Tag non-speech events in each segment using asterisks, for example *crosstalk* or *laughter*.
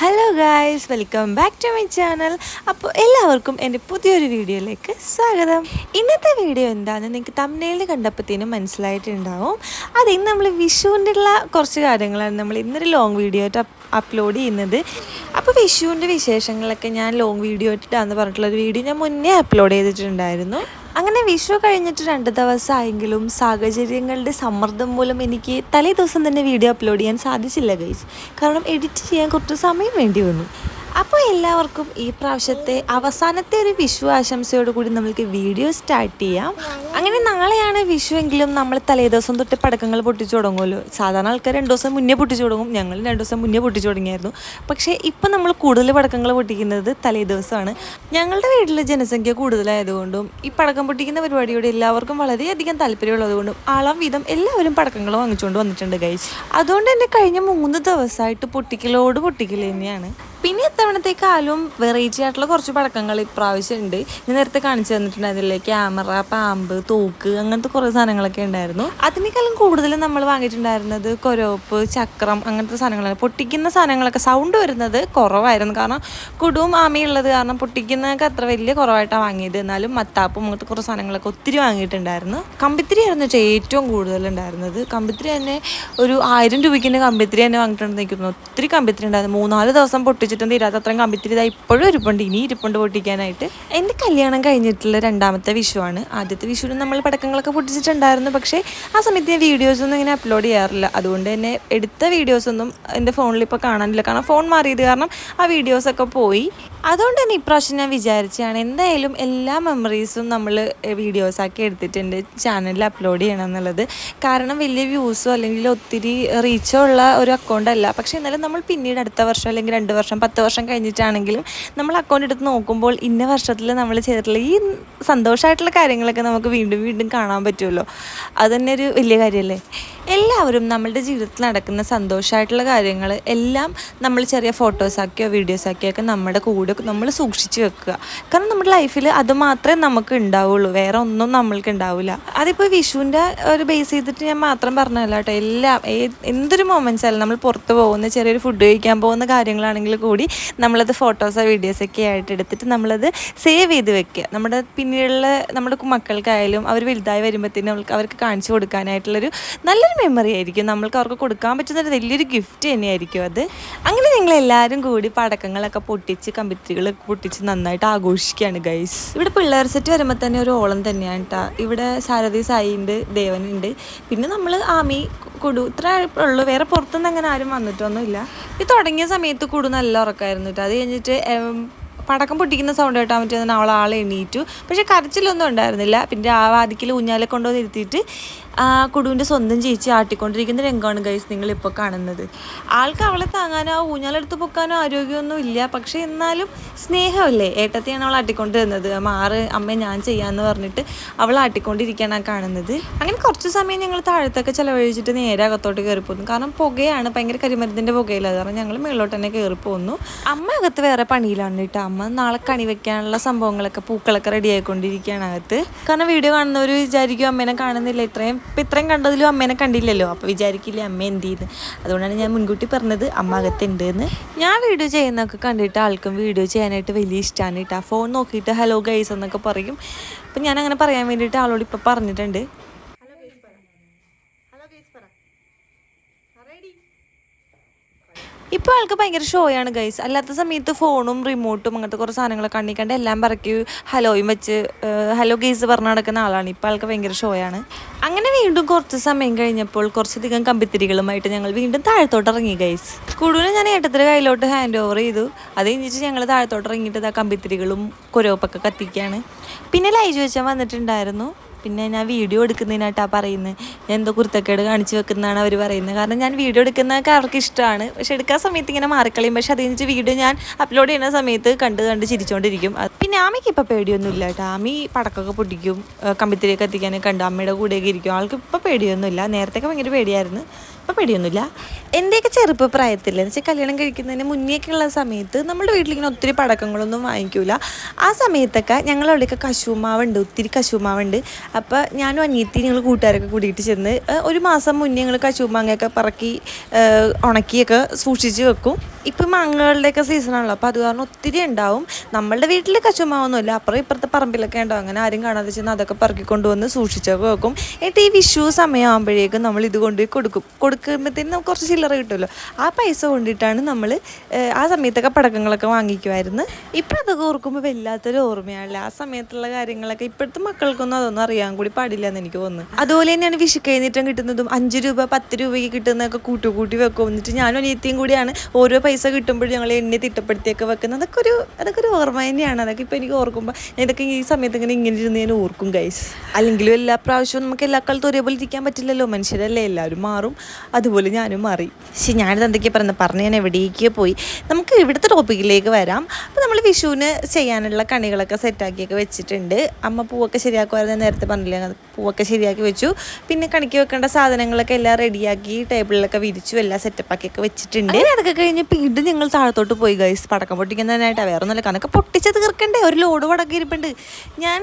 Hello guys welcome back to my channel അപ്പോൾ എല്ലാവർക്കും എന്റെ പുതിയൊരു വീഡിയോയിലേക്ക് സ്വാഗതം. ഇന്നത്തെ വീഡിയോ എന്താണെന്ന് നിങ്ങൾക്ക് തമ്മിലേൽ കണ്ടപ്പോഴത്തേനും മനസ്സിലായിട്ടുണ്ടാവും. അത് ഇന്ന് നമ്മൾ വിഷുവിന്റെ ഉള്ള കുറച്ച് കാര്യങ്ങളാണ് നമ്മൾ ഇന്നൊരു ലോങ് വീഡിയോ ആയിട്ട് അപ്ലോഡ് ചെയ്യുന്നത്. അപ്പോൾ വിഷുവിന്റെ വിശേഷങ്ങളൊക്കെ ഞാൻ ലോങ് വീഡിയോ ആയിട്ടാണെന്ന് പറഞ്ഞിട്ടുള്ളൊരു വീഡിയോ ഞാൻ മുന്നേ അപ്ലോഡ് ചെയ്തിട്ടുണ്ടായിരുന്നു. അങ്ങനെ വിഷു കഴിഞ്ഞിട്ട് രണ്ട് ദിവസമായെങ്കിലും സാഹചര്യങ്ങളുടെ സമ്മർദ്ദം മൂലം എനിക്ക് തലേ ദിവസം തന്നെ വീഡിയോ അപ്ലോഡ് ചെയ്യാൻ സാധിച്ചില്ല ഗൈസ് കാരണം എഡിറ്റ് ചെയ്യാൻ കുറച്ച് സമയം വേണ്ടി വന്നു. അപ്പോൾ എല്ലാവർക്കും ഈ പ്രാവശ്യത്തെ അവസാനത്തെ ഒരു വിഷു ആശംസയോട് കൂടി നമ്മൾക്ക് വീഡിയോ സ്റ്റാർട്ട് ചെയ്യാം. അങ്ങനെ നാളെയാണ് വിഷു എങ്കിലും നമ്മൾ തലേദിവസം തൊട്ട് പടക്കങ്ങൾ പൊട്ടിച്ചു തുടങ്ങുമല്ലോ. സാധാരണ ആൾക്കാർ രണ്ട് ദിവസം മുന്നേ പൊട്ടിച്ചു തുടങ്ങും. ഞങ്ങൾ രണ്ട് ദിവസം മുന്നേ പൊട്ടിച്ചു തുടങ്ങിയായിരുന്നു. പക്ഷേ ഇപ്പം നമ്മൾ കൂടുതൽ പടക്കങ്ങൾ പൊട്ടിക്കുന്നത് തലേദിവസമാണ് ഞങ്ങളുടെ വീട്ടിൽ ജനസംഖ്യ കൂടുതലായതുകൊണ്ടും ഈ പടക്കം പൊട്ടിക്കുന്ന പരിപാടിയോട് എല്ലാവർക്കും വളരെയധികം താല്പര്യമുള്ളതുകൊണ്ടും ആളാം വിധം എല്ലാവരും പടക്കങ്ങൾ വാങ്ങിച്ചുകൊണ്ട് വന്നിട്ടുണ്ട് ഗൈസ് അതുകൊണ്ട് തന്നെ കഴിഞ്ഞ മൂന്ന് ദിവസമായിട്ട് പൊട്ടിക്കലോട് പൊട്ടിക്കൽ തന്നെയാണ്. പിന്നെ ഇത്തവണത്തേക്കാളും വെറൈറ്റി ആയിട്ടുള്ള കുറച്ച് പടക്കങ്ങൾ ഇപ്രാവശ്യം ഉണ്ട്. ഞാൻ നേരത്തെ കാണിച്ചു തന്നിട്ടുണ്ടായിരുന്നില്ലേ? ക്യാമറ പാമ്പ് തോക്ക് അങ്ങനത്തെ കുറേ സാധനങ്ങളൊക്കെ ഉണ്ടായിരുന്നു. അതിനേക്കാളും കൂടുതൽ നമ്മൾ വാങ്ങിയിട്ടുണ്ടായിരുന്നത് കൊരോപ്പ് ചക്രം അങ്ങനത്തെ സാധനങ്ങളാണ്. പൊട്ടിക്കുന്ന സാധനങ്ങളൊക്കെ സൗണ്ട് വരുന്നത് കുറവായിരുന്നു. കാരണം കുടും ആമയുള്ളത് കാരണം പൊട്ടിക്കുന്നതൊക്കെ അത്ര വലിയ കുറവായിട്ടാണ് വാങ്ങിയത്. എന്നാലും മത്താപ്പും അങ്ങനത്തെ കുറേ സാധനങ്ങളൊക്കെ ഒത്തിരി വാങ്ങിയിട്ടുണ്ടായിരുന്നു. കമ്പിത്തിരി ആയിരുന്നു വെച്ചാൽ ഏറ്റവും കൂടുതൽ ഉണ്ടായിരുന്നത്. കമ്പിത്തിരി തന്നെ ഒരു ആയിരം രൂപയ്ക്ക് തന്നെ കമ്പിത്തിരി തന്നെ വാങ്ങിയിട്ടുണ്ടെന്ന് ഒത്തിരി കമ്പിത്തിരി ഉണ്ടായിരുന്നു. മൂന്നാൽ ദിവസം പൊട്ടിച്ചിട്ടും തീരാത്ത അത്രയും കമ്പിത്തിരി ഇപ്പോഴും ഇരിപ്പുണ്ട് ഇനി ഇരിപ്പുണ്ട് പൊട്ടിക്കാനായിട്ട്. എന്റെ കല്യാണം കഴിഞ്ഞിട്ടുള്ള രണ്ടാമത്തെ വിഷുവാണ്. ആദ്യത്തെ വിഷുവിന് നമ്മൾ പടക്കങ്ങളൊക്കെ പൊട്ടിച്ചിട്ടുണ്ടായിരുന്നു പക്ഷേ ആ സമയത്ത് ഞാൻ വീഡിയോസൊന്നും ഇങ്ങനെ അപ്ലോഡ് ചെയ്യാറില്ല. അതുകൊണ്ട് തന്നെ എടുത്ത വീഡിയോസൊന്നും എന്റെ ഫോണിൽ ഇപ്പോൾ കാണാനില്ല. കാരണം ഫോൺ മാറിയത് കാരണം ആ വീഡിയോസൊക്കെ പോയി. അതുകൊണ്ട് തന്നെ ഇപ്രാവശ്യം ഞാൻ വിചാരിച്ചാണ് എന്തായാലും എല്ലാ മെമ്മറീസും നമ്മൾ വീഡിയോസാക്കി എടുത്തിട്ടുണ്ട് ചാനലിൽ അപ്ലോഡ് ചെയ്യണം എന്നുള്ളത്. കാരണം വലിയ വ്യൂസോ അല്ലെങ്കിൽ ഒത്തിരി റീച്ചോ ഉള്ള ഒരു അക്കൗണ്ട് അല്ല. പക്ഷേ എന്നാലും നമ്മൾ പിന്നീട് അടുത്ത വർഷം അല്ലെങ്കിൽ രണ്ട് വർഷം പത്ത് വർഷം കഴിഞ്ഞിട്ടാണെങ്കിലും നമ്മൾ അക്കൗണ്ട് എടുത്ത് നോക്കുമ്പോൾ ഇന്ന വർഷത്തിൽ നമ്മൾ ചെയ്തിട്ടുള്ള ഈ സന്തോഷമായിട്ടുള്ള കാര്യങ്ങളൊക്കെ നമുക്ക് വീണ്ടും വീണ്ടും കാണാൻ പറ്റുമല്ലോ. അത് തന്നെ ഒരു വലിയ കാര്യമല്ലേ? എല്ലാവരും നമ്മളുടെ ജീവിതത്തിൽ നടക്കുന്ന സന്തോഷമായിട്ടുള്ള കാര്യങ്ങൾ എല്ലാം നമ്മൾ ചെറിയ ഫോട്ടോസാക്കിയോ വീഡിയോസാക്കിയോ ഒക്കെ നമ്മുടെ കൂടെ നമ്മൾ സൂക്ഷിച്ച് വെക്കുക. കാരണം നമ്മുടെ ലൈഫിൽ അത് മാത്രമേ നമുക്ക് ഉണ്ടാവുള്ളൂ. വേറെ ഒന്നും നമ്മൾക്ക് ഉണ്ടാവില്ല. അതിപ്പോൾ വിഷുവിന്റെ ഒരു ബേസ് ചെയ്തിട്ട് ഞാൻ മാത്രം പറഞ്ഞല്ല കേട്ടോ. എല്ലാം എന്തൊരു മൊമെന്റ്സ് ആയാലും നമ്മൾ പുറത്ത് പോകുന്ന ചെറിയൊരു ഫുഡ് കഴിക്കാൻ പോകുന്ന കാര്യങ്ങളാണെങ്കിൽ കൂടി നമ്മളത് ഫോട്ടോസോ വീഡിയോസൊക്കെ ആയിട്ട് എടുത്തിട്ട് നമ്മളത് സേവ് ചെയ്ത് വെക്കുക. നമ്മുടെ പിന്നീടുള്ള നമ്മുടെ മക്കൾക്കായാലും അവർ വലുതായി വരുമ്പോഴത്തേനും അവർക്ക് അവർക്ക് കാണിച്ചു കൊടുക്കാനായിട്ടുള്ളൊരു നല്ലൊരു മെമ്മറി ആയിരിക്കും. നമ്മൾക്ക് അവർക്ക് കൊടുക്കാൻ പറ്റുന്ന ഒരു വലിയൊരു ഗിഫ്റ്റ് തന്നെയായിരിക്കും അത്. അങ്ങനെ നിങ്ങൾ എല്ലാവരും കൂടി പടക്കങ്ങളൊക്കെ പൊട്ടിച്ച് കമ്പിത്തിരികളൊക്കെ പൊട്ടിച്ച് നന്നായിട്ട് ആഘോഷിക്കുകയാണ് ഗൈസ് ഇവിടെ പിള്ളേർ സെറ്റ് വരുമ്പോൾ തന്നെ ഒരു ഓളം തന്നെയാണ് കേട്ടോ ഇവിടെ സാരഥി സായി ഉണ്ട് ദേവനുണ്ട്. പിന്നെ നമ്മൾ ആമി കുടു ഇത്ര ഉള്ളു. വേറെ പുറത്തുനിന്ന് അങ്ങനെ ആരും വന്നിട്ടൊന്നുമില്ല. ഇത് തുടങ്ങിയ സമയത്ത് കുടു നല്ല ഉറക്കമായിരുന്നു കേട്ടോ അത് കഴിഞ്ഞിട്ട് പടക്കം പൊട്ടിക്കുന്ന സൗണ്ട് കേട്ടാൻ പറ്റിയ അവൾ ആളെ എണീറ്റു. പക്ഷേ കരച്ചിലൊന്നും ഉണ്ടായിരുന്നില്ല. പിന്നെ ആ വാതിക്കൽ ഊഞ്ഞാലെ കൊണ്ടുവന്ന് ഇരുത്തിയിട്ട് കുടുവിന്റെ സ്വന്തം ചേച്ചി ആട്ടിക്കൊണ്ടിരിക്കുന്ന രംഗമാണ് ഗൈസ് നിങ്ങളിപ്പോൾ കാണുന്നത്. ആൾക്ക് അവളെ താങ്ങാനോ ആ ഊഞ്ഞാലെടുത്ത് പൊക്കാനോ ആരോഗ്യമൊന്നും ഇല്ല. പക്ഷേ എന്നാലും സ്നേഹമല്ലേ? ഏട്ടത്തെയാണ് അവൾ ആട്ടിക്കൊണ്ടിരുന്നത്. മാറ് അമ്മ ഞാൻ ചെയ്യാമെന്ന് പറഞ്ഞിട്ട് അവൾ ആട്ടിക്കൊണ്ടിരിക്കുകയാണ് ആ കാണുന്നത്. അങ്ങനെ കുറച്ച് സമയം ഞങ്ങൾ താഴത്തൊക്കെ ചിലവഴിച്ചിട്ട് നേരെ അകത്തോട്ട് കയറി പോകുന്നു കാരണം പുകയാണ് ഭയങ്കര കരിമരുന്നിന്റെ പുകയില്ല? കാരണം ഞങ്ങൾ മേളിലോട്ട് തന്നെ കയറി പോകുന്നു അമ്മ അകത്ത് വേറെ പണിയിലാണ് കേട്ടോ അമ്മ നാളെ കണി വെക്കാനുള്ള സംഭവങ്ങളൊക്കെ പൂക്കളൊക്കെ റെഡി ആയിക്കൊണ്ടിരിക്കുകയാണ് അകത്ത്. കാരണം വീഡിയോ കാണുന്നവർ വിചാരിക്കും അമ്മേനെ കാണുന്നില്ല. ഇത്രയും ഇപ്പം ഇത്രയും കണ്ടതിലും അമ്മേനെ കണ്ടില്ലല്ലോ. അപ്പോൾ വിചാരിക്കില്ലേ അമ്മ എന്ത് ചെയ്യുന്നു അതുകൊണ്ടാണ് ഞാൻ മുൻകൂട്ടി പറഞ്ഞത് അമ്മ അകത്തുണ്ട് എന്ന് ഞാൻ വീഡിയോ ചെയ്യുന്നതൊക്കെ കണ്ടിട്ട് ആൾക്കും വീഡിയോ ചെയ്യാനായിട്ട് വലിയ ഇഷ്ടമാണ് കേട്ടോ. ഫോൺ നോക്കിയിട്ട് ഹലോ ഗൈസ് എന്നൊക്കെ പറയും. അപ്പം ഞാൻ അങ്ങനെ പറയാൻ വേണ്ടിയിട്ട് ആളോട് ഇപ്പോൾ പറഞ്ഞിട്ടുണ്ട്. ഇപ്പോൾ ആൾക്ക് ഭയങ്കര ഷോയാണ് ഗൈസ് അല്ലാത്ത സമയത്ത് ഫോണും റിമോട്ടും അങ്ങനത്തെ കുറേ സാധനങ്ങളൊക്കെ കണ്ണി കണ്ട് എല്ലാം പറക്കി ഹലോയും വെച്ച് ഹലോ ഗെയ്സ് പറഞ്ഞു നടക്കുന്ന ആളാണ്. ഇപ്പോൾ ആൾക്ക് ഭയങ്കര ഷോയാണ് അങ്ങനെ വീണ്ടും കുറച്ച് സമയം കഴിഞ്ഞപ്പോൾ കുറച്ചധികം കമ്പിത്തിരികളുമായിട്ട് ഞങ്ങൾ വീണ്ടും താഴത്തോട്ട് ഇറങ്ങി ഗൈസ് കൂടുതലും ഞാൻ ഏട്ടത്തിന്റെ കയ്യിലോട്ട് ഹാൻഡ് ഓവർ ചെയ്തു. അത് കഴിഞ്ഞിട്ട് ഞങ്ങൾ താഴത്തോട്ട് ഇറങ്ങിയിട്ട് ആ കമ്പിത്തിരികളും കുരവപ്പൊക്കെ കത്തിക്കുകയാണ് പിന്നെ ലൈജ് വെച്ചാൽ വന്നിട്ടുണ്ടായിരുന്നു. പിന്നെ ഞാൻ വീഡിയോ എടുക്കുന്നതിനായിട്ടാണ് പറയുന്നത് ഞാൻ എന്തോ കുരുത്തക്കേട് കാണിച്ചു വെക്കുന്നതാണ് അവർ പറയുന്നത്. കാരണം ഞാൻ വീഡിയോ എടുക്കുന്നതൊക്കെ അവർക്ക് ഇഷ്ടമാണ്. പക്ഷെ എടുക്കാൻ സമയത്ത് ഇങ്ങനെ മാറിക്കളയും. പക്ഷെ അത് കഴിഞ്ഞിട്ട് വീഡിയോ ഞാൻ അപ്ലോഡ് ചെയ്യുന്ന സമയത്ത് കണ്ട് കണ്ട് ചിരിച്ചുകൊണ്ടിരിക്കും പിന്നെ ആമയ്ക്ക് ഇപ്പോൾ പേടിയൊന്നുമില്ല കേട്ടോ. ആമി പടക്കമൊക്കെ പൊട്ടിക്കും. കമ്പിത്തിരിയൊക്കെ എത്തിക്കാനൊക്കെ കണ്ട്. അമ്മയുടെ കൂടെയൊക്കെ ഇരിക്കും. ആൾക്ക് ഇപ്പോൾ പേടിയൊന്നുമില്ല. നേരത്തെയൊക്കെ ഭയങ്കര പേടിയായിരുന്നു. ഇപ്പോൾ പേടിയൊന്നുമില്ല. എന്റെയൊക്കെ ചെറുപ്പ പ്രായത്തിൽ എന്ന് വെച്ചാൽ കല്യാണം കഴിക്കുന്നതിന് മുന്നേയൊക്കെ ഉള്ള സമയത്ത് നമ്മുടെ വീട്ടിലിങ്ങനെ ഒത്തിരി പടക്കങ്ങളൊന്നും വാങ്ങിക്കൂല. ആ സമയത്തൊക്കെ ഞങ്ങളവിടെയൊക്കെ കശുമാവുണ്ട് ഒത്തിരി കശുമാവുണ്ട്. അപ്പോൾ ഞാനും അനിയത്തി ഞങ്ങൾ കൂട്ടുകാരൊക്കെ കൂടിയിട്ട് ചെന്ന് ഒരു മാസം മുന്നേ ഞങ്ങൾ കശുമാങ്ങയൊക്കെ പറക്കി ഉണക്കിയൊക്കെ സൂക്ഷിച്ച് വെക്കും. ഇപ്പം മാങ്ങകളുടെയൊക്കെ സീസണാണല്ലോ അപ്പോൾ അത് കാരണം ഒത്തിരി ഉണ്ടാവും. നമ്മളുടെ വീട്ടിൽ കശുമാവൊന്നുമില്ല അപ്പുറം ഇപ്പുറത്തെ പറമ്പിലൊക്കെ ഉണ്ടാവും അങ്ങനെ ആരും കാണാതെ ചെന്ന് അതൊക്കെ പറക്കി കൊണ്ടുവന്ന് സൂക്ഷിച്ചൊക്കെ വെക്കും. എന്നിട്ട് ഈ വിഷു സമയമാകുമ്പോഴേക്കും നമ്മൾ ഇത് കൊണ്ടുപോയി കൊടുക്കും. കൊടുക്കും കൊടുക്കുമ്പോഴത്തേനും നമുക്ക് കുറച്ച് ചില്ലറ കിട്ടുമല്ലോ. ആ പൈസ കൊണ്ടിട്ടാണ് നമ്മൾ ആ സമയത്തൊക്കെ പടക്കങ്ങളൊക്കെ വാങ്ങിക്കുമായിരുന്നു. ഇപ്പം അതൊക്കെ ഓർക്കുമ്പോൾ വല്ലാത്തൊരു ഓർമ്മയാണല്ലേ. ആ സമയത്തുള്ള കാര്യങ്ങളൊക്കെ ഇപ്പോഴത്തെ മക്കൾക്കൊന്നും അതൊന്നും അറിയാൻ കൂടി പാടില്ല എന്ന് എനിക്ക് തോന്നുന്നു. അതുപോലെ തന്നെയാണ് വിഷു കഴിഞ്ഞിട്ടും കിട്ടുന്നതും. അഞ്ച് രൂപ പത്ത് രൂപയ്ക്ക് കിട്ടുന്നതൊക്കെ കൂട്ടുകൂട്ടി കൂട്ടി വെക്കും. എന്നിട്ട് ഞാനും അനിയത്തിയും കൂടിയാണ് ഓരോ പൈസ കിട്ടുമ്പോഴും ഞങ്ങൾ എണ്ണി തിട്ടപ്പെടുത്തിയൊക്കെ വെക്കുന്നത്. അതൊക്കെ ഒരു അതൊക്കെ ഒരു ഓർമ്മ തന്നെയാണ്. അതൊക്കെ ഇപ്പോൾ എനിക്ക് ഓർക്കുമ്പോൾ ഇതൊക്കെ ഈ സമയത്ത് ഇങ്ങനെ ഇങ്ങനെ ഇരുന്ന് ഞാൻ ഓർക്കും ഗൈസ് അല്ലെങ്കിലും എല്ലാ പ്രാവശ്യവും നമുക്ക് എല്ലാ കാലത്തും ഒരേപോലെ ഇരിക്കാൻ പറ്റില്ലല്ലോ. മനുഷ്യരല്ലേ? എല്ലാവരും മാറും. അതുപോലെ ഞാനും മാറി. ശരി ഞാനിത് എന്തൊക്കെയാണ് പറയുന്നത് പറഞ്ഞ് ഞാൻ എവിടേക്ക് പോയി. നമുക്ക് ഇവിടുത്തെ ടോപ്പിക്കിലേക്ക് വരാം. അപ്പോൾ നമ്മൾ വിഷുവിന് ചെയ്യാനുള്ള കണികളൊക്കെ സെറ്റാക്കിയൊക്കെ വെച്ചിട്ടുണ്ട്. അമ്മ പൂവൊക്കെ ശരിയാക്കുമായിരുന്നു നേരത്തെ പറഞ്ഞില്ലേ? പൂവൊക്കെ ശരിയാക്കി വെച്ചു. പിന്നെ കണിക്ക് വെക്കേണ്ട സാധനങ്ങളൊക്കെ എല്ലാം റെഡിയാക്കി ടേബിളിലൊക്കെ വിരിച്ചു എല്ലാം സെറ്റപ്പാക്കിയൊക്കെ വെച്ചിട്ടുണ്ട്. അതൊക്കെ കഴിഞ്ഞ് വീണ്ടും ഞങ്ങൾ താഴത്തോട്ട് പോയി ഗൈസ് പടക്കം പൊട്ടിക്കുന്നതിനായിട്ടാണ് വേറെ ഒന്നുമില്ല കണക്ക് പൊട്ടിച്ച് തീർക്കണ്ടേ? ഒരു ലോഡ് പടക്കം ഇരിപ്പുണ്ട്. ഞാൻ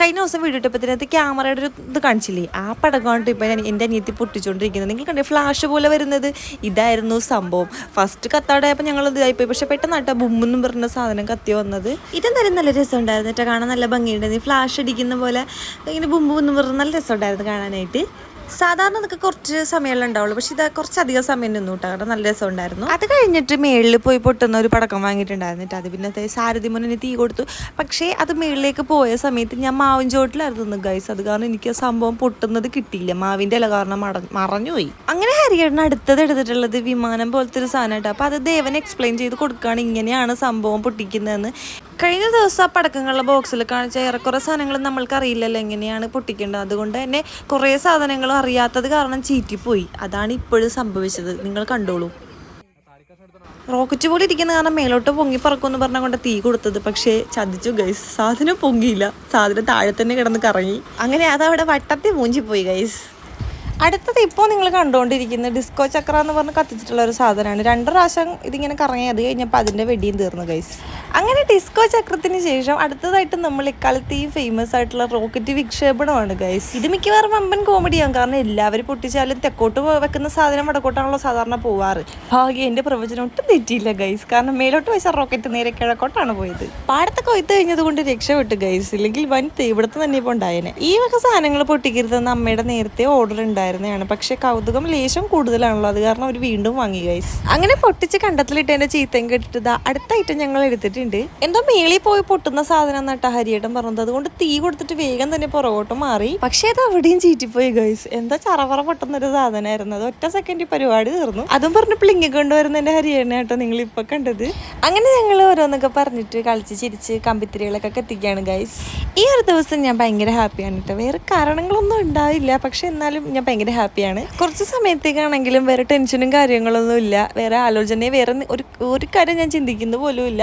കഴിഞ്ഞ ദിവസം വീഡിയോ ഇട്ടപ്പത്തിനകത്ത് ക്യാമറയുടെ ഒരു ഇത് കാണിച്ചില്ലേ? ആ പടക്കം കൊണ്ട് ഇപ്പം ഞാൻ എന്റെ അനിയത്തി പൊട്ടിച്ചുകൊണ്ടിരിക്കുന്നത് നിങ്ങൾ കണ്ടേ ഫ്ലാഷ് പോലെ വരുന്നത്. ഇതായിരുന്നു സംഭവം. ഫസ്റ്റ് കത്താടായപ്പോൾ ഞങ്ങൾ ഇതായിപ്പോയി പക്ഷെ പെട്ടെന്നാട്ടാ ബുമ്മെന്നും പറഞ്ഞ സാധനം കത്തി വന്നത്. ഇതെന്തായാലും നല്ല രസമുണ്ടായിരുന്നു കേട്ടോ കാണാൻ നല്ല ഭംഗിയുണ്ടായിരുന്നു ഫ്ലാഷ് അടിക്കുന്ന പോലെ ഇങ്ങനെ ബുമ്പ് എന്ന് പറഞ്ഞ നല്ല രസമുണ്ടായിരുന്നു കാണാനായിട്ട്. സാധാരണ അതൊക്കെ കുറച്ച് സമയമല്ലേ ഉണ്ടാവുള്ളൂ. പക്ഷെ ഇത് കുറച്ചധികം സമയം നിന്നു കേട്ടോ. കാരണം നല്ല രസം ഉണ്ടായിരുന്നു. അത് കഴിഞ്ഞിട്ട് മേളിൽ പോയി പൊട്ടുന്ന ഒരു പടക്കം വാങ്ങിയിട്ടുണ്ടായിരുന്നു കേട്ടോ. അത് പിന്നെ സാരഥി മുന്നിന് തീ കൊടുത്തു. പക്ഷേ അത് മേളിലേക്ക് പോയ സമയത്ത് ഞാൻ മാവിൻ ചോട്ടിലായിരുന്നു ഗൈസ് അത് കാരണം എനിക്ക് ആ സംഭവം പൊട്ടുന്നത് കിട്ടിയില്ല. മാവിന്റെ ഇല കാരണം മറഞ്ഞുപോയി. അങ്ങനെ ഹരിയേട്ടൻ അടുത്തത് എടുത്തിട്ടുള്ളത് വിമാനം പോലത്തെ ഒരു സാധനം കേട്ടോ. അപ്പോൾ അത് ദേവൻ എക്സ്പ്ലെയിൻ ചെയ്ത് കൊടുക്കുകയാണ് ഇങ്ങനെയാണ് സംഭവം പൊട്ടിക്കുന്നതെന്ന്. കഴിഞ്ഞ ദിവസം ആ പടക്കങ്ങളുടെ ബോക്സിൽ കാണിച്ച ഏറെക്കുറെ സാധനങ്ങൾ നമ്മൾക്ക് അറിയില്ലല്ലോ എങ്ങനെയാണ് പൊട്ടിക്കേണ്ടത്. അതുകൊണ്ട് തന്നെ കുറേ സാധനങ്ങൾ അറിയാത്തത് കാരണം ചീറ്റിപ്പോയി. അതാണ് ഇപ്പോഴും സംഭവിച്ചത്. നിങ്ങൾ കണ്ടോളൂ. റോക്കറ്റ് പോലെ ഇരിക്കുന്ന കാരണം മേലോട്ട് പൊങ്ങി പറക്കുമെന്ന് പറഞ്ഞ കൊണ്ട് തീ കൊടുത്തത്. പക്ഷേ ചതിച്ചു ഗൈസ് സാധനം പൊങ്ങിയില്ല. സാധനം താഴെ തന്നെ കിടന്ന് കറങ്ങി. അങ്ങനെ അതവിടെ വട്ടത്തിൽ മൂഞ്ചിപ്പോയി ഗൈസ് അടുത്തത് ഇപ്പോൾ നിങ്ങൾ കണ്ടുകൊണ്ടിരിക്കുന്ന ഡിസ്കോ ചക്ര എന്ന് പറഞ്ഞ് കത്തിച്ചിട്ടുള്ള ഒരു സാധനമാണ്. രണ്ട് പ്രാവശ്യം ഇതിങ്ങനെ കറങ്ങി അത് കഴിഞ്ഞപ്പോൾ അതിന്റെ വെടിയും തീർന്നു ഗൈസ് അങ്ങനെ ഡിസ്കോ ചക്രത്തിന് ശേഷം അടുത്തതായിട്ട് നമ്മൾ ഇക്കാലത്ത് ഈ ഫേമസ് ആയിട്ടുള്ള റോക്കറ്റ് വിക്ഷേപണമാണ് ഗൈസ് ഇത് മിക്കവാറും വമ്പൻ കോമഡിയാണ് കാരണം എല്ലാവരും പൊട്ടിച്ചാലും തെക്കോട്ട് വെക്കുന്ന സാധനം വടക്കോട്ടാണല്ലോ സാധാരണ പോവാറ്. ഭാഗ്യ എന്റെ പ്രവചനം ഒട്ടും തെറ്റിയില്ല ഗൈസ് കാരണം മേലോട്ട് വെച്ച റോക്കറ്റ് നേരെ കിഴക്കോട്ടാണ് പോയത്. പാടത്തെ കൊയ്ത്ത് കഴിഞ്ഞത് കൊണ്ട് രക്ഷപ്പെട്ടു ഗൈസ് ഇല്ലെങ്കിൽ വൻ തീപിടുത്തം തന്നെ ഇപ്പോൾ ഉണ്ടായേനെ. ഈ വക സാധനങ്ങൾ പൊട്ടിക്കരുതെന്ന് അമ്മയുടെ നേരത്തെ ഓർഡർ ഉണ്ടായിരുന്നതാണ് പക്ഷെ കൗതുകം ലേശം കൂടുതലാണല്ലോ. അത് കാരണം അവർ വീണ്ടും വാങ്ങി ഗൈസ് അങ്ങനെ പൊട്ടിച്ച് കണ്ടത്തിലിട്ട് എന്റെ ചീത്തയും കേട്ടിട്ട് അടുത്ത ഐറ്റം ഞങ്ങൾ എടുത്തിട്ടുണ്ട്. എന്തോ മേളിൽ പോയി പൊട്ടുന്ന സാധനം നട്ട ഹരിയേട്ടൻ പറഞ്ഞത്. അതുകൊണ്ട് തീ കൊടുത്തിട്ട് വേഗം തന്നെ പുറകോട്ട് മാറി. പക്ഷെ അത് അവിടെയും ചീറ്റിപ്പോയി ഗൈസ് എന്താ ചറവറ പൊട്ടുന്ന ഒരു സാധനമായിരുന്നു. അത് ഒറ്റ സെക്കൻഡ് പരിപാടി തീർന്നു. അതും പറഞ്ഞ് പ്ലിങ്ങി കൊണ്ടുവരുന്ന എന്റെ ഹരിയേട്ടനായിട്ടോ നിങ്ങൾ ഇപ്പൊ കണ്ടത്. അങ്ങനെ ഞങ്ങൾ ഓരോന്നൊക്കെ പറഞ്ഞിട്ട് കളിച്ച് ചിരിച്ച് കമ്പിത്തിരികളൊക്കെ കത്തിക്കുകയാണ് ഗൈസ് ഈ ഒരു ദിവസം ഞാൻ ഭയങ്കര ഹാപ്പിയാണ് കേട്ടോ. വേറെ കാരണങ്ങളൊന്നും ഉണ്ടാവില്ല. പക്ഷെ എന്നാലും ഞാൻ ഭയങ്കര ഹാപ്പിയാണ്. കുറച്ച് സമയത്തേക്കാണെങ്കിലും വേറെ ടെൻഷനും കാര്യങ്ങളൊന്നും ഇല്ല. വേറെ ആലോചനയെ വേറെ ഒരു ഒരു കാര്യം ഞാൻ ചിന്തിക്കുന്ന പോലും ഇല്ല.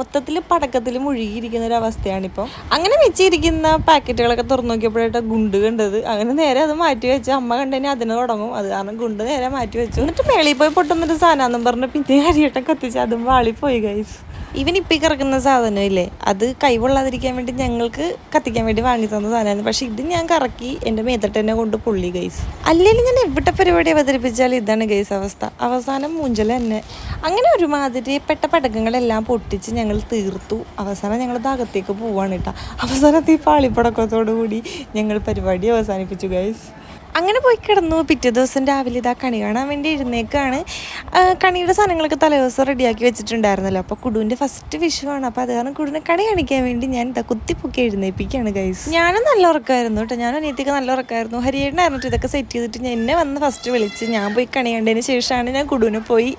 മൊത്തത്തിൽ പടക്കത്തിൽ മുഴുകിയിരിക്കുന്ന ഒരു അവസ്ഥയാണിപ്പോൾ അങ്ങനെ വെച്ചിരിക്കുന്ന പാക്കറ്റുകളൊക്കെ തുറന്നു നോക്കിയപ്പോഴായിട്ട് ഗുണ്ട് കണ്ടത്. അങ്ങനെ നേരെ അത് മാറ്റി വെച്ച് അമ്മ കണ്ടതിന് അതിന് തുടങ്ങും. അത് കാരണം ഗുണ്ട് നേരെ മാറ്റി വെച്ചു. എന്നിട്ട് മേളിൽ പോയി പൊട്ടുന്നൊരു സാധനം പറഞ്ഞ് പിന്നെ അരിയട്ടം കത്തിച്ച് അതും വാളിപ്പോയി ഗൈസ് ഇവൻ ഇപ്പം കിടക്കുന്ന സാധനമില്ലേ അത് കൈവെള്ളാതിരിക്കാൻ വേണ്ടി ഞങ്ങൾക്ക് കത്തിക്കാൻ വേണ്ടി വാങ്ങി തന്ന സാധനമാണ് പക്ഷെ ഇത് ഞാൻ കറക്കി എന്റെ മേത്തട്ട് തന്നെ കൊണ്ട് പുള്ളി ഗൈസ് അല്ലെങ്കിൽ ഞാൻ എവിടെ പരിപാടി അവതരിപ്പിച്ചാലും ഇതാണ് ഗൈസ് അവസ്ഥ. അവസാനം മൂഞ്ചൽ തന്നെ. അങ്ങനെ ഒരുമാതിരി പെട്ട പടക്കങ്ങളെല്ലാം പൊട്ടിച്ച് ഞങ്ങൾ തീർത്തു. അവസാനം ഞങ്ങൾ അകത്തേക്ക് പോവാണ് കേട്ടോ. അവസാനത്തെ ഈ പാളിപ്പടക്കത്തോടു കൂടി ഞങ്ങൾ പരിപാടി അവസാനിപ്പിച്ചു ഗൈസ് അങ്ങനെ പോയി കിടന്നു. പിറ്റേ ദിവസം രാവിലെ ഇതാ കണി കാണാൻ വേണ്ടി എഴുന്നേക്കാണ്. കണിയുടെ സാധനങ്ങളൊക്കെ തലേദിവസം റെഡിയാക്കി വെച്ചിട്ടുണ്ടായിരുന്നല്ലോ. അപ്പോൾ കുടുവിന്റെ ഫസ്റ്റ് വിഷുവാണ് അപ്പോൾ അത് കാരണം കുടുവിനെ കണി കാണിക്കാൻ വേണ്ടി ഞാൻ ഇതാ കുത്തിപ്പൊക്കി എഴുന്നേപ്പിക്കുകയാണ് ഗൈസ് ഞാനും നല്ല ഉറക്കമായിരുന്നു കേട്ടോ. ഞാനും അനിയത്തിക്ക് നല്ല ഉറക്കമായിരുന്നു. ഹരിയേട്ടനായിരുന്നു ഇതൊക്കെ സെറ്റ് ചെയ്തിട്ട്. ഞാൻ എന്നെ വന്ന് ഫസ്റ്റ് വിളിച്ച് ഞാൻ പോയി കണി കണ്ടതിന് ശേഷമാണ് ഞാൻ കുടുവിനെ പോയി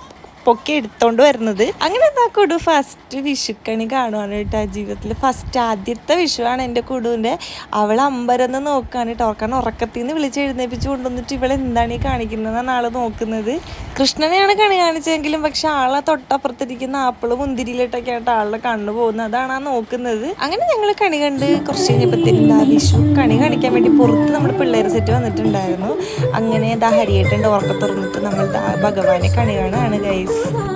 പൊക്കി എടുത്തോണ്ട് വരുന്നത്. അങ്ങനെ എന്താ കുടു? ഫസ്റ്റ് വിഷുക്കണി കാണുവാണ് കേട്ടോ ജീവിതത്തിൽ ഫസ്റ്റ് ആദ്യത്തെ വിഷുവാണ് എന്റെ കുടുവിന്റെ. അവൾ അമ്പരന്ന് നോക്കുകയാണ് കേട്ടോ. ഓർക്കാൻ ഉറക്കത്തിൽ നിന്ന് വിളിച്ച് എഴുന്നേപ്പിച്ച് കൊണ്ടുവന്നിട്ട് ഇവൾ എന്താണ് ഈ കാണിക്കുന്നതെന്നാണ് ആൾ നോക്കുന്നത്. കൃഷ്ണനെയാണ് കണി കാണിച്ചെങ്കിലും പക്ഷെ ആളെ തൊട്ടപ്പുറത്തിരിക്കുന്ന ആപ്പിൾ മുന്തിരിയിലിട്ടൊക്കെ ആയിട്ട് ആളുടെ കണ്ണു പോകുന്നത്. അതാണ് ആ നോക്കുന്നത്. അങ്ങനെ ഞങ്ങൾ കണി കണ്ട് കുറച്ച് കഴിഞ്ഞപ്പോഴത്തേക്കും വിഷു കണി കാണിക്കാൻ വേണ്ടി പുറത്ത് നമ്മുടെ പിള്ളേർ സെറ്റ് വന്നിട്ടുണ്ടായിരുന്നു. അങ്ങനെ ദാ ഹരിയേട്ടന്റെ ഉറക്ക തുറന്നിട്ട് നമ്മൾ ഭഗവാനെ കണി കാണുകയാണ് ഗൈസ് Oh, *laughs*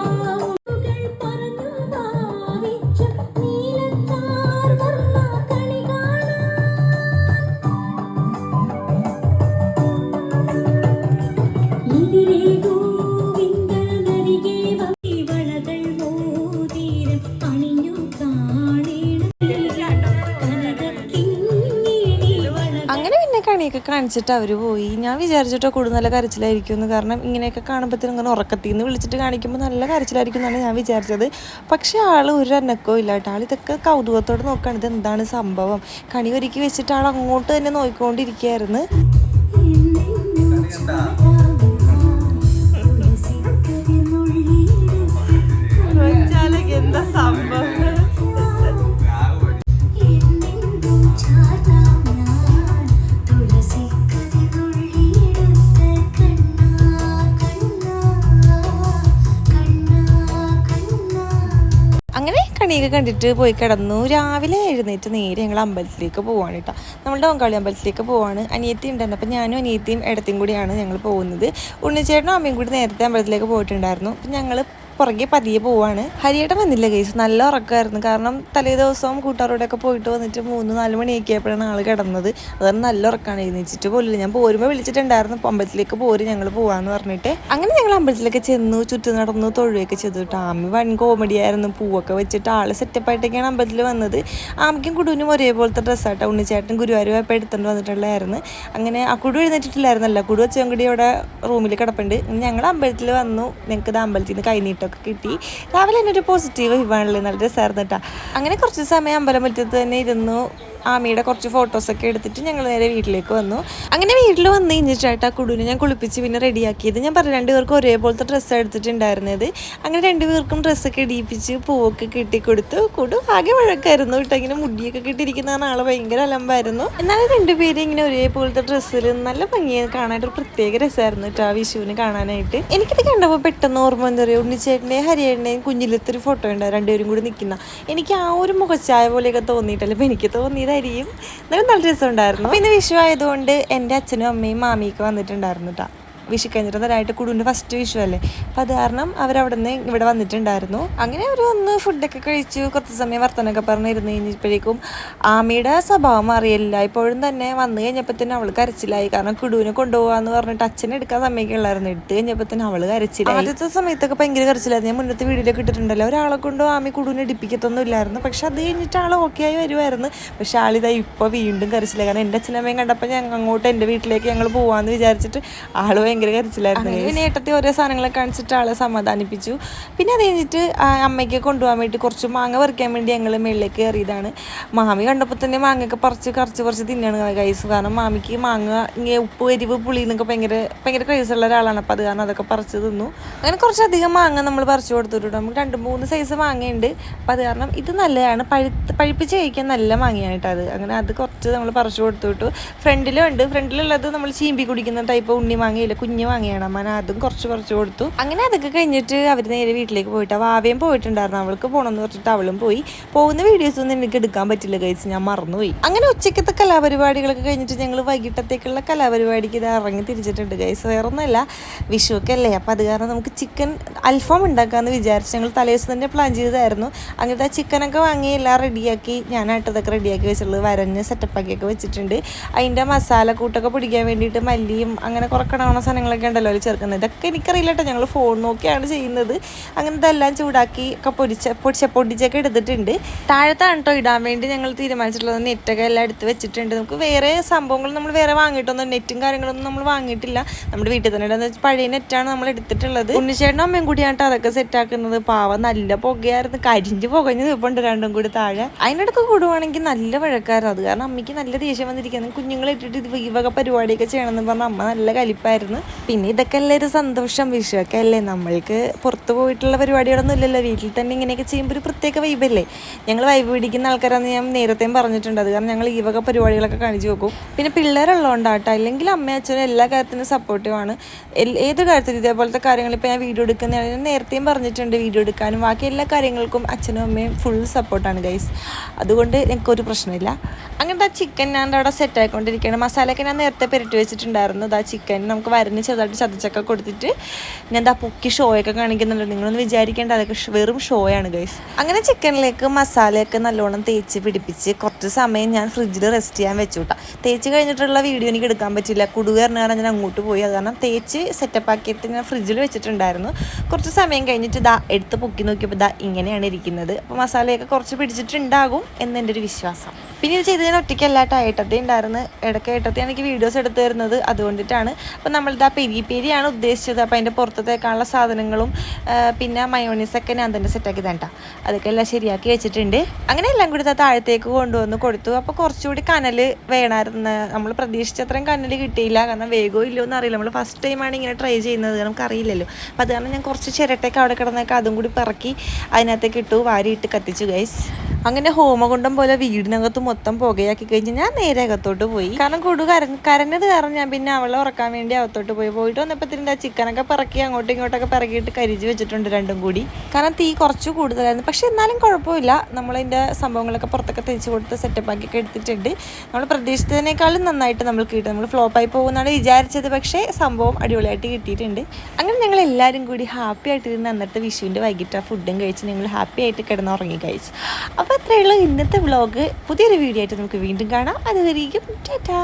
കാണിച്ചിട്ട് അവർ പോയി. ഞാൻ വിചാരിച്ചിട്ടോ കൂടുതൽ നല്ല കരച്ചിലായിരിക്കും എന്ന് കാരണം ഇങ്ങനെയൊക്കെ കാണുമ്പോഴത്തേനും ഇങ്ങനെ ഉറക്കത്തിൽ നിന്ന് വിളിച്ചിട്ട് കാണിക്കുമ്പോൾ നല്ല കരച്ചിലായിരിക്കും എന്നാണ് ഞാൻ വിചാരിച്ചത്. പക്ഷേ ആൾ ഒരു അനക്കോ ഇല്ല കേട്ടോ. ആൾ ഇതൊക്കെ കൗതുകത്തോടെ നോക്കുകയാണ് ഇത് എന്താണ് സംഭവം? കണി ഒരുക്കി വെച്ചിട്ട് ആൾ അങ്ങോട്ട് തന്നെ നോക്കിക്കൊണ്ടിരിക്കുകയായിരുന്നു. എന്താ സംഭവം? കണിയൊക്കെ കണ്ടിട്ട് പോയി കിടന്നു. രാവിലെ എഴുന്നേറ്റ് നേരെ ഞങ്ങൾ അമ്പലത്തിലേക്ക് പോവാണ് കേട്ടോ. നമ്മളുടെ ഓങ്കാളി അമ്പലത്തിലേക്ക് പോവാണ്. അനിയത്തി ഉണ്ടായിരുന്നു അപ്പം ഞാനും അനിയത്തിയും ഇടത്തും കൂടിയാണ് ഞങ്ങൾ പോകുന്നത്. ഉണ്ണിച്ചേട്ടനും അമ്മയും കൂടി നേരത്തെ അമ്പലത്തിലേക്ക് പോയിട്ടുണ്ടായിരുന്നു. അപ്പം ഞങ്ങൾ പുറകെ പതിയെ പോവാണ്. ഹരിയേട്ടൻ വന്നില്ല കേസ് നല്ല ഉറക്കമായിരുന്നു. കാരണം തലേ ദിവസവും കൂട്ടുകാരോടൊക്കെ പോയിട്ട് വന്നിട്ട് മൂന്ന് നാല് മണിയൊക്കെയപ്പോഴാണ് ആൾ കിടന്നത്. അതാണ് നല്ല ഉറക്കമാണ് എഴുന്നേച്ചിട്ട് പോലില്ല ഞാൻ പോരുമ്പോൾ വിളിച്ചിട്ടുണ്ടായിരുന്നു. അമ്പലത്തിലേക്ക് പോരും ഞങ്ങൾ പോവാന്ന് പറഞ്ഞിട്ട്. അങ്ങനെ ഞങ്ങൾ അമ്പലത്തിലേക്ക് ചെന്നു ചുറ്റും നടന്നു തൊഴുകയൊക്കെ ചെയ്തു കേട്ടോ. ആമി വൺ കോമഡി ആയിരുന്നു. പൂവൊക്കെ വെച്ചിട്ട് ആൾ സെറ്റപ്പായിട്ടൊക്കെയാണ് അമ്പലത്തിൽ വന്നത്. ആമിക്കും കുടുവിനും ഒരേപോലത്തെ ഡ്രസ്സായിട്ട് ഉണ്ണിച്ചേട്ടൻ ഗുരുവായൂർ പോയപ്പോൾ എടുത്തുകൊണ്ട് വന്നിട്ടുള്ളതായിരുന്നു. അങ്ങനെ ആ കുടു എഴുന്നേറ്റിട്ടില്ലായിരുന്നല്ല. കുടു വെച്ചോങ്കടി അവിടെ റൂമിൽ കിടപ്പുണ്ട്. ഞങ്ങൾ അമ്പലത്തിൽ വന്നു. ഞങ്ങൾക്ക് അമ്പലത്തിൽ നിന്ന് കൈനീട്ടൊക്കെ കിട്ടി. രാവിലെ തന്നെ ഒരു പോസിറ്റീവ് വിവാണല്ലേ നല്ല രസമായിരുന്നു കേട്ടോ അങ്ങനെ കുറച്ച് സമയം അമ്പലമുറ്റത്ത് തന്നെ ഇരുന്നു. ആമിയുടെ കുറച്ച് ഫോട്ടോസൊക്കെ എടുത്തിട്ട് ഞങ്ങൾ നേരെ വീട്ടിലേക്ക് വന്നു. അങ്ങനെ വീട്ടിൽ വന്ന് കഴിഞ്ഞിട്ടായിട്ട് ആ കുടുവിനെ ഞാൻ കുളിപ്പിച്ച് പിന്നെ റെഡിയാക്കിയത്. ഞാൻ പറഞ്ഞു രണ്ടുപേർക്കും ഒരേപോലത്തെ ഡ്രസ്സ് എടുത്തിട്ടുണ്ടായിരുന്നത്. അങ്ങനെ രണ്ടുപേർക്കും ഡ്രസ്സൊക്കെ ഇടിയിപ്പിച്ച് പൂവൊക്കെ കെട്ടിക്കൊടുത്ത്. കുടു ആകെ വഴക്കായിരുന്നു കേട്ടോ. ഇങ്ങനെ മുടിയൊക്കെ കെട്ടിയിരിക്കുന്ന ആളെ ഭയങ്കര അലമ്പായിരുന്നു. എന്നാലും രണ്ടുപേരും ഇങ്ങനെ ഒരേപോലത്തെ ഡ്രസ്സിൽ നല്ല ഭംഗിയായി കാണാനായിട്ട് ഒരു പ്രത്യേക രസമായിരുന്നു കേട്ടോ ആ വിഷുവിന് കാണാനായിട്ട്. എനിക്കിത് കണ്ടപ്പോൾ പെട്ടെന്ന് ഓർമ്മ എന്താ പറയുക ഉണ്ണിച്ചേട്ടന്റെയും ഹരിയേട്ടന്റെയും കുഞ്ഞിലത്തെ ഒരു ഫോട്ടോ ഉണ്ടാവും രണ്ടുപേരും കൂടി നിൽക്കുന്ന എനിക്ക് ആ ഒരു മുഖച്ചായ പോലെയൊക്കെ തോന്നിയിട്ടല്ല? എനിക്ക് എനിക്ക് തോന്നിയതായിരിക്കും എന്നാലും നല്ല രസമുണ്ടായിരുന്നു. പിന്നെ വിഷു ആയതുകൊണ്ട് എന്റെ അച്ഛനും അമ്മയും മാമിയൊക്കെ വന്നിട്ടുണ്ടായിരുന്നു കേട്ടോ വിഷു കഴിഞ്ഞിട്ട് നേരമായിട്ട് കുടുവിന്റെ ഫസ്റ്റ് വിഷു അല്ലേ? അപ്പം അത് കാരണം അവരവിടെ നിന്ന് ഇവിടെ വന്നിട്ടുണ്ടായിരുന്നു. അങ്ങനെ അവർ വന്ന് ഫുഡൊക്കെ കഴിച്ചു. കുറച്ച് സമയം വർത്തനമൊക്കെ പറഞ്ഞിരുന്ന്. കഴിഞ്ഞപ്പോഴേക്കും ആമിയുടെ സ്വഭാവം അറിയില്ല ഇപ്പോഴും തന്നെ വന്നു കഴിഞ്ഞപ്പോഴത്തേനും അവൾ കരച്ചിലായി. കാരണം കുടുവിനെ കൊണ്ടുപോകാന്ന് പറഞ്ഞിട്ട് അച്ഛനെ എടുക്കാൻ സമ്മതിക്കുള്ളായിരുന്നു എടുത്തു കഴിഞ്ഞപ്പോഴത്തേനും അവൾ കരച്ചിലായി. ആദ്യത്തെ സമയത്തൊക്കെ ഭയങ്കര കരച്ചിലായിരുന്നു. ഞാൻ മുന്നത്തെ വീഡിയോയിലൊക്കെ ഇട്ടിട്ടുണ്ടല്ലോ. ഒരാളെ കൊണ്ട് ആമി കുടുവിനെ ഇടിപ്പിക്കത്തൊന്നും ഇല്ലായിരുന്നു. പക്ഷെ അത് കഴിഞ്ഞിട്ട് ആൾ ഓക്കെ ആയി വരുമായിരുന്നു പക്ഷെ ആളിതാ ഇപ്പോൾ വീണ്ടും കരച്ചില്ല കാരണം എന്റെ അച്ഛനമ്മയും കണ്ടപ്പോൾ ഞങ്ങൾ അങ്ങോട്ട് എന്റെ വീട്ടിലേക്ക് ഞങ്ങൾ പോകാമെന്ന് വിചാരിച്ചിട്ട് ആൾ ഭയങ്കര കരച്ചിലായിരുന്നു പിന്നെ ഏട്ടത്തി ഓരോ സാധനങ്ങളൊക്കെ കാണിച്ചിട്ട് ആളെ സമാധാനിപ്പിച്ചു. പിന്നെ അത് കഴിഞ്ഞിട്ട് അമ്മയ്ക്ക് കൊണ്ടുപോകാൻ വേണ്ടി കുറച്ച് മാങ്ങ പറിക്കാൻ വേണ്ടി ഞങ്ങൾ മേളിലേക്ക് കയറിയതാണ്. മാമി കണ്ടപ്പോൾ തന്നെ മാങ്ങയൊക്കെ പറിച്ച് കറച്ച് പറിച്ച് തിന്നാണ് കൈസ് കാരണം മാമിക്ക് മാങ്ങ ഇങ്ങനെ ഉപ്പ് എരിവ് പുളി എന്നൊക്കെ ഭയങ്കര ഭയങ്കര ക്രൈസുള്ള ഒരാളാണ്. അപ്പോൾ അത് കാരണം അതൊക്കെ പറിച്ച് തിന്നു. അങ്ങനെ കുറച്ചധികം മാങ്ങ നമ്മൾ പറിച്ചു കൊടുത്തിട്ടുണ്ട് നമുക്ക് രണ്ട് മൂന്ന് സൈസ് മാങ്ങയുണ്ട്. അപ്പോൾ അത് കാരണം ഇത് നല്ലതാണ്. പഴുത്ത് പഴുപ്പിച്ച് കഴിക്കാൻ നല്ല മാങ്ങയായിട്ട് അത്. അങ്ങനെ അത് കുറച്ച് നമ്മൾ പറിച്ചു കൊടുത്തു വിട്ടു ഫ്രണ്ടിലും ഉണ്ട്. ഫ്രണ്ടിലുള്ളത് നമ്മൾ ചീമ്പി കുടിക്കുന്ന ടൈപ്പ് ഉണ്ണി മാങ്ങയില്ല കുഞ്ഞു വാങ്ങിയാണ്. അമ്മ അതും കുറച്ച് കുറച്ച് കൊടുത്തു. അങ്ങനെ അതൊക്കെ കഴിഞ്ഞിട്ട് അവർ നേരെ വീട്ടിലേക്ക് പോയിട്ട് വാവയും പോയിട്ടുണ്ടായിരുന്നു. അവൾക്ക് പോകണമെന്ന് പറഞ്ഞിട്ട് അവളും പോയി. പോകുന്ന വീഡിയോസ് ഒന്നും എനിക്ക് എടുക്കാൻ പറ്റില്ല കഴിച്ച് ഞാൻ മറന്നുപോയി. അങ്ങനെ ഉച്ചക്കത്തെ കലാപരിപാടികളൊക്കെ കഴിഞ്ഞിട്ട് ഞങ്ങൾ വൈകിട്ടത്തേക്കുള്ള കലാപരിപാടിക്ക് ഇത് ഇറങ്ങി തിരിച്ചിട്ടുണ്ട് ഗൈസ് വേറെ ഒന്നുമല്ല വിഷുവൊക്കെ അല്ലേ? അപ്പോൾ അത് കാരണം നമുക്ക് ചിക്കൻ അൽഫാം ഉണ്ടാക്കാമെന്ന് വിചാരിച്ച് ഞങ്ങൾ തലേദിവസം തന്നെ പ്ലാൻ ചെയ്തതായിരുന്നു. അങ്ങനത്തെ ചിക്കനൊക്കെ വാങ്ങി എല്ലാം റെഡിയാക്കി ഞാനായിട്ട് ഇതൊക്കെ റെഡിയാക്കി വെച്ചിട്ടുള്ളത് വരഞ്ഞ് സെറ്റപ്പാക്കിയൊക്കെ വെച്ചിട്ടുണ്ട്. അതിന്റെ മസാല കൂട്ടൊക്കെ പിടിക്കാൻ വേണ്ടിയിട്ട് മല്ലിയും അങ്ങനെ കുറേ കണവണ സാധനങ്ങളൊക്കെ ഉണ്ടല്ലോ അതിൽ ചേർക്കുന്നത്. ഇതൊക്കെ എനിക്കറിയില്ല കേട്ടോ ഞങ്ങൾ ഫോൺ നോക്കിയാണ് ചെയ്യുന്നത്. അങ്ങനെ ഇതെല്ലാം ചൂടാക്കി ഒക്കെ പൊടിച്ച പൊടിച്ച പൊടിച്ചൊക്കെ എടുത്തിട്ടുണ്ട്. താഴത്താണ് കേട്ടോ ഇടാൻ വേണ്ടി ഞങ്ങൾ തീരുമാനിച്ചിട്ടുള്ളത്. നെറ്റൊക്കെ എല്ലാം എടുത്ത് വെച്ചിട്ടുണ്ട്. നമുക്ക് വേറെ സംഭവങ്ങൾ നമ്മൾ വേറെ വാങ്ങിയിട്ടൊന്നും നെറ്റും കാര്യങ്ങളൊന്നും നമ്മൾ വാങ്ങിയിട്ടില്ല. നമ്മുടെ വീട്ടിൽ തന്നെ ഇടുന്ന പഴയ നെറ്റാണ് നമ്മൾ എടുത്തിട്ടുള്ളത്. ഉണ്ണിച്ചേട്ടനും അമ്മയും കൂടിയാണ് കേട്ടോ അതൊക്കെ സെറ്റാക്കുന്നത് പാവ നല്ല പുകയായിരുന്നു. കരിഞ്ഞ് പുകഞ്ഞ് നിൽപ്പുണ്ട് രണ്ടും കൂടി താഴെ. അതിനിടയ്ക്ക് കൂടുവാണെങ്കിൽ നല്ല വഴക്കായിരുന്നു അത് കാരണം അമ്മയ്ക്ക് നല്ല ദേഷ്യം വന്നിരിക്കുന്നത് കുഞ്ഞുങ്ങളെ ഇട്ടിട്ട് ഇത് ഈ വക പരിപാടിയൊക്കെ ചെയ്യണമെന്ന് പറഞ്ഞ അമ്മ നല്ല കലിപ്പായിരുന്നു. പിന്നെ ഇതൊക്കെ അല്ലേ ഒരു സന്തോഷം വിഷുവൊക്കെ അല്ലേ? നമ്മൾക്ക് പുറത്ത് പോയിട്ടുള്ള പരിപാടികളൊന്നും ഇല്ലല്ലോ. വീട്ടിൽ തന്നെ ഇങ്ങനെയൊക്കെ ചെയ്യുമ്പോൾ ഒരു പ്രത്യേക വൈബല്ലേ ഞങ്ങൾ വൈബ് പിടിക്കുന്ന ആൾക്കാരാന്ന് ഞാൻ നേരത്തെയും പറഞ്ഞിട്ടുണ്ട്. അത് കാരണം ഞങ്ങൾ ഈ വക പരിപാടികളൊക്കെ കാണിച്ചു നോക്കും പിന്നെ പിള്ളേരുള്ളതുകൊണ്ടാട്ടോ അല്ലെങ്കിൽ അമ്മയും അച്ഛനും എല്ലാ കാര്യത്തിനും സപ്പോർട്ടീവാണ് ഏത് കാര്യത്തിലും ഇതേപോലത്തെ കാര്യങ്ങൾ ഇപ്പോൾ ഞാൻ വീഡിയോ എടുക്കുന്ന ഞാൻ നേരത്തെയും പറഞ്ഞിട്ടുണ്ട് വീഡിയോ എടുക്കാനും. ബാക്കി എല്ലാ കാര്യങ്ങൾക്കും അച്ഛനും അമ്മയും ഫുൾ സപ്പോർട്ടാണ് ഗൈസ് അതുകൊണ്ട് എനിക്കൊരു പ്രശ്നമില്ല. അങ്ങനത്തെ ആ ചിക്കൻ ഞാൻ അവിടെ സെറ്റ് ആയിക്കൊണ്ടിരിക്കുകയാണ്. മസാലയൊക്കെ ഞാൻ നേരത്തെ പെരട്ടി വെച്ചിട്ടുണ്ടായിരുന്നു. അത് ആ ചിക്കൻ നമുക്ക് വരഞ്ഞ് ചെറുതായിട്ട് ചതച്ചൊക്കെ കൊടുത്തിട്ട് ഞാൻ എന്താ പൊക്കി ഷോ ഒക്കെ കാണിക്കുന്നുണ്ട്. നിങ്ങളൊന്ന് വിചാരിക്കേണ്ട അതൊക്കെ വെറും ഷോയാണ് ഗൈസ് അങ്ങനെ ചിക്കനിലേക്ക് മസാലയൊക്കെ നല്ലോണം തേച്ച് പിടിപ്പിച്ച് കുറച്ച് സമയം ഞാൻ ഫ്രിഡ്ജിൽ റെസ്റ്റ് ചെയ്യാൻ വെച്ചു കേട്ടോ തേച്ച് കഴിഞ്ഞിട്ടുള്ള വീഡിയോ എനിക്ക് എടുക്കാൻ പറ്റില്ല കുടുകറിന് കാരണം ഞാൻ അങ്ങോട്ട് പോയി. അത് കാരണം തേച്ച് സെറ്റപ്പ് ആക്കിയിട്ട് ഞാൻ ഫ്രിഡ്ജിൽ വെച്ചിട്ടുണ്ടായിരുന്നു. കുറച്ച് സമയം കഴിഞ്ഞിട്ട് ഇതാ എടുത്ത് പൊക്കി നോക്കിയപ്പോൾ ഇതാ ഇങ്ങനെയാണ് ഇരിക്കുന്നത്. അപ്പോൾ മസാലയൊക്കെ കുറച്ച് പിടിച്ചിട്ടുണ്ടാകും എന്നെന്റെ ഒരു വിശ്വാസം. പിന്നെ ഇത് ചെയ്ത് ഞാൻ ഒറ്റയ്ക്കല്ല കേട്ടോ ഏട്ടത്തി ഉണ്ടായിരുന്നു. ഇടയ്ക്ക് ഏട്ടത്തിയാണ് എനിക്ക് വീഡിയോസ് എടുത്ത് തരുന്നത്. അതുകൊണ്ടിട്ടാണ്. അപ്പോൾ നമ്മളിത് ആ പെരി പെരിയാണ് ഉദ്ദേശിച്ചത്. അപ്പോൾ അതിന്റെ പുറത്തേക്കാനുള്ള സാധനങ്ങളും പിന്നെ മയോണീസൊക്കെ ഞാൻ തന്നെ സെറ്റാക്കി തേണ്ട അതൊക്കെ എല്ലാം ശരിയാക്കി വെച്ചിട്ടുണ്ട്. അങ്ങനെ എല്ലാം കൂടി താഴത്തേക്ക് കൊണ്ടുവന്ന്. കൊടുത്തു. അപ്പോൾ കുറച്ചുകൂടി കനൽ വേണമായിരുന്നു നമ്മൾ പ്രതീക്ഷിച്ചത്രയും കനൽ കിട്ടിയില്ല. കാരണം വേഗവും ഇല്ലയോ എന്ന് അറിയില്ല നമ്മൾ ഫസ്റ്റ് ടൈമാണ് ഇങ്ങനെ ട്രൈ ചെയ്യുന്നത്. നമുക്ക് അറിയില്ലല്ലോ അപ്പോൾ അത് കാരണം ഞാൻ കുറച്ച് ചിരട്ടയൊക്കെ അവിടെ കിടന്നൊക്കെ അതും കൂടി പിറക്കി അതിനകത്തേക്ക് ഇട്ടു വാരിയിട്ട് കത്തിച്ചു ഗൈസ് അങ്ങനെ ഹോമകുണ്ടം പോലെ വീടിനകത്ത് മൊത്തം പുകയാക്കി കഴിഞ്ഞ് ഞാൻ നേരെ അകത്തോട്ട് പോയി. കാരണം കൊടു കര കരഞ്ഞത് കാരണം ഞാൻ പിന്നെ അവളെ ഉറക്കാൻ വേണ്ടി അകത്തോട്ട് പോയി. പോയിട്ട് വന്നപ്പോൾ വന്നപ്പോഴത്തേനും ചിക്കനൊക്കെ പിറക്കി അങ്ങോട്ടും ഇങ്ങോട്ടൊക്കെ പിറക്കിയിട്ട് കരിച്ച് വെച്ചിട്ടുണ്ട് രണ്ടും കൂടി. കാരണം തീ കുറച്ച് കൂടുതലായിരുന്നു. പക്ഷെ എന്നാലും കുഴപ്പമില്ല. നമ്മളതിന്റെ സംഭവങ്ങളൊക്കെ പുറത്തൊക്കെ തിരിച്ചു കൊടുത്ത് സെറ്റപ്പ് ആക്കിയൊക്കെ എടുത്തിട്ടുണ്ട്. നമ്മൾ പ്രതീക്ഷിച്ചതിനേക്കാളും നന്നായിട്ട് നമ്മൾ കിട്ടും. നമ്മൾ ഫ്ലോപ്പായി പോകുന്നതാണ് വിചാരിച്ചത് പക്ഷേ സംഭവം അടിപൊളിയായിട്ട് കിട്ടിയിട്ടുണ്ട്. അങ്ങനെ ഞങ്ങൾ എല്ലാവരും കൂടി ഹാപ്പി ആയിട്ട് ഇരുന്ന് അന്നത്തെ വിഷുവിന്റെ വൈകിട്ട് ആ ഫുഡും കഴിച്ച് ഞങ്ങൾ ഹാപ്പി ആയിട്ട് കിടന്നുറങ്ങി കഴിച്ചു അപ്പോൾ അത്രയുള്ളൂ ഇന്നത്തെ വ്ലോഗ് പുതിയൊരു വീഡിയോ ആയിട്ട് നമുക്ക് വീണ്ടും കാണാം. അതുവരെയും ടാറ്റാ.